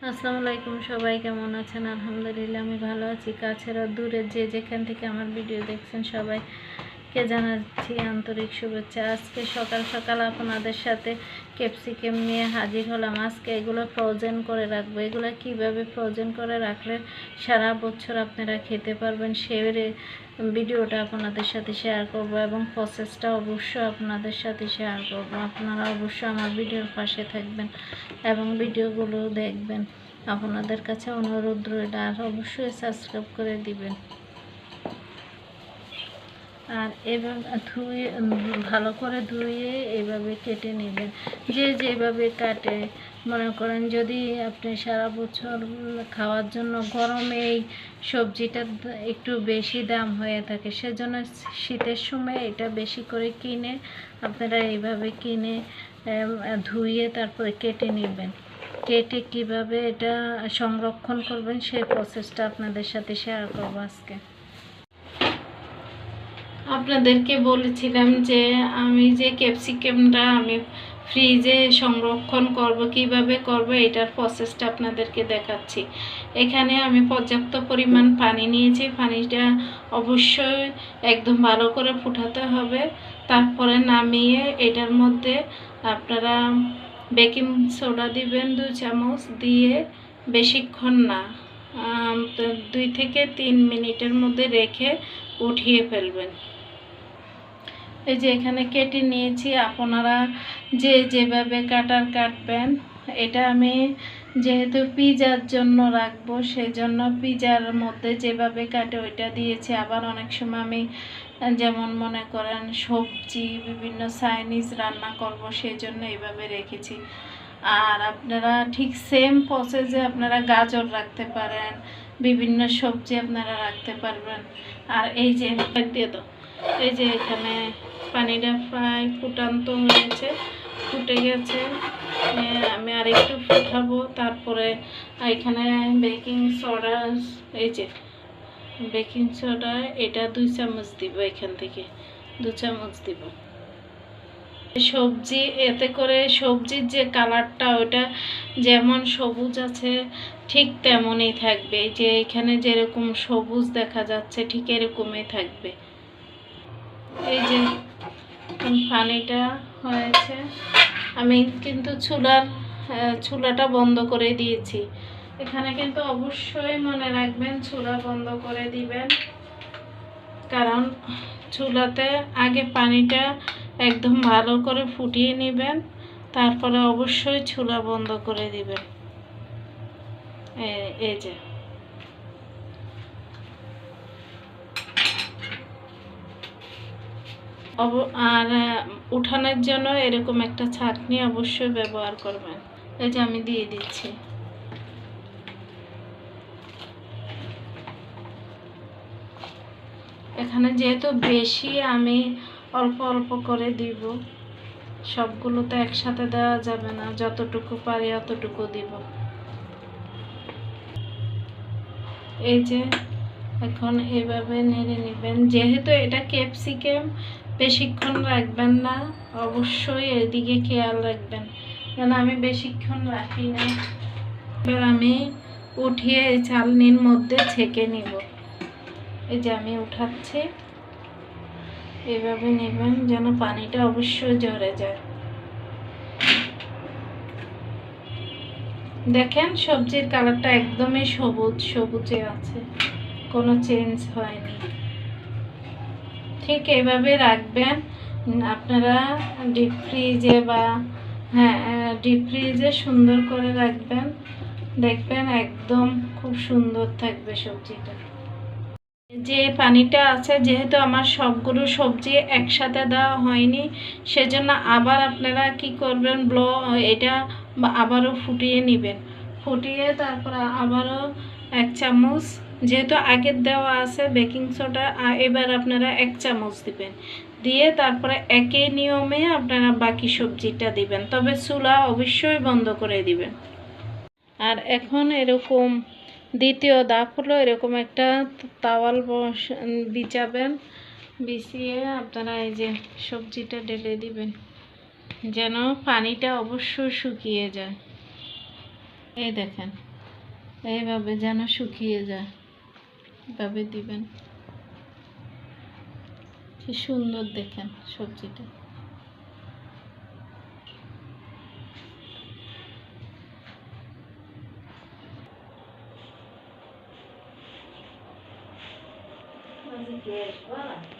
আসসালামু আলাইকুম সবাই, কেমন আছেন? আলহামদুলিল্লাহ, আমি ভালো আছি। কাছের দূরের যে যেখান থেকে আমার ভিডিও দেখছেন সবাইকে জানাচ্ছি আন্তরিক শুভেচ্ছা। আজকে সকাল সকাল আপনাদের সাথে ক্যাপসিকাম নিয়ে হাজির হলাম। আজকে এগুলো ফ্রোজেন করে রাখব। এগুলো কীভাবে ফ্রোজেন করে রাখলে সারা বছর আপনারা খেতে পারবেন সে ভিডিওটা আপনাদের সাথে শেয়ার করব এবং প্রসেসটা অবশ্যই আপনাদের সাথে শেয়ার করব। আপনারা অবশ্যই আমার ভিডিওর পাশে থাকবেন এবং ভিডিওগুলো দেখবেন। আপনাদের কাছে অনুরোধ রইল, আর অবশ্যই সাবস্ক্রাইব করে দিবেন। আর এভাবে ধুয়ে ভালো করে ধুয়ে এভাবে কেটে নেবেন। যে যেভাবে কাটে, মনে করেন যদি আপনি সারা বছর খাওয়ার জন্য গরমে এই সবজিটার দ- একটু বেশি দাম হয়ে থাকে, সেজন্য শীতের সময় এটা বেশি করে কিনে আপনারা এইভাবে কিনে ধুয়ে তারপরে কেটে নেবেন। কেটে কীভাবে এটা সংরক্ষণ করবেন সেই প্রসেসটা আপনাদের সাথে শেয়ার করব আজকে। আপনাদেরকে বলেছিলাম যে আমি যে ক্যাপসিকামটা আমি ফ্রিজে সংরক্ষণ করব, কীভাবে করব, এটার প্রসেসটা আপনাদেরকে দেখাচ্ছি। এখানে আমি পর্যাপ্ত পরিমাণ পানি নিয়েছি। পানিটা অবশ্যই একদম ভালো করে ফুটাতে হবে। তারপরে নামিয়ে এটার মধ্যে আপনারা বেকিং সোডা দিবেন দু চামচ দিয়ে। বেশিক্ষণ না দুই থেকে তিন মিনিটের মধ্যে রেখে উঠিয়ে ফেলবেন। এই যে এখানে কেটে নিয়েছি, আপনারা যে যেভাবে কাটার কাটবেন, এটা আমি যেহেতু পিজার জন্য রাখব, সেজন্য পিজার মধ্যে যেভাবে কাটে ওইটা দিয়েছি। আবার অনেক সময় আমি, যেমন মনে করেন সবজি, বিভিন্ন চাইনিজ রান্না করব সেই জন্য এইভাবে রেখেছি। আর আপনারা ঠিক সেম প্রসেসে আপনারা গাজর রাখতে পারেন, বিভিন্ন সবজি আপনারা রাখতে পারবেন। আর এই যে দিয়ে দাও, এই যে এখানে পানিটা প্রায় ফুটান্ত হয়েছে, ফুটে গেছে। আমি আর একটু ফুটাবো, তারপরে এখানে বেকিং সোডা এই যে বেকিং সোডা এটা দুই চামচ দিব এখান থেকে, দু চামচ দিব। সবজি, এতে করে সবজির যে কালারটা, ওটা যেমন সবুজ আছে, ঠিক তেমনই থাকবে। যে এখানে যেরকম সবুজ দেখা যাচ্ছে, ঠিক এরকমই থাকবে। এই যে পানিটা হয়েছে। আমি কিন্তু চুলার চুলাটা বন্ধ করে দিয়েছি। এখানে কিন্তু অবশ্যই মনে রাখবেন, চুলা বন্ধ করে দিবেন। কারণ চুলাতে আগে পানিটা একদম ভালো করে ফুটিয়ে নেবেন। তারপরে অবশ্যই চুলা বন্ধ করে দিবেন। এই যে। আর উঠানোর জন্য এরকম একটা ছাঁকনি অবশ্যই ব্যবহার করবেন। এই যে আমি দিয়ে দিচ্ছি। এখানে যেহেতু বেশি আমি অল্প অল্প করে দিব। সবগুলো তো একসাথে দেওয়া যাবে না। যতটুকু পারি অতটুকু দিব। এই যে, এখন এভাবে নেড়ে নেবেন। যেহেতু এটা ক্যাপসিকাম, বেশিক্ষণ রাখবেন না। অবশ্যই এদিকে খেয়াল রাখবেন। কেন আমি বেশিক্ষণ রাখি না। এবার আমি উঠিয়ে এই চালনির মধ্যে ছেঁকে নিব। এই যে আমি উঠাচ্ছি। এভাবে নেবেন যেন পানিটা অবশ্যই ঝরে যায়। দেখেন, সবজির কালারটা একদমই সবুজ, সবুজে আছে। কোনো চেঞ্জ হয়নি। ঠিক এভাবে রাখবেন। আপনারা ডিপ ফ্রিজে বা হ্যাঁ ডিপ ফ্রিজে সুন্দর করে রাখবেন। দেখবেন একদম খুব সুন্দর থাকবে সবজিটা। যে পানিটা আছে, যেহেতু আমার সবগুলো সবজি একসাথে দেওয়া হয়নি, সেজন্য আবার আপনারা কি করবেন, ব্ল, এটা আবারও ফুটিয়ে নেবেন। ফুটিয়ে তারপর আবারও এক চামচ, যেহেতু আগের দেওয়া আছে বেকিং সোডা এবার আপনারা এক চামচ দিবেন। দিয়ে তারপরে একই নিয়মে আপনারা বাকি সবজিটা দিবেন, তবে চুলা অবশ্যই বন্ধ করে দিবেন। আর এখন এরকম দ্বিতীয় ধাপ হলো এরকম একটা তাওয়াল বস বিছাবেন। বিছিয়ে আপনারা এই যে সবজিটা ঢেলে দিবেন, যেন পানিটা অবশ্যই শুকিয়ে যায়। এই দেখেন, এইভাবে যেন শুকিয়ে যায়। এভাবে দিবেন। কি সুন্দর দেখেন সবজিটা। musiqueiros. Olha lá.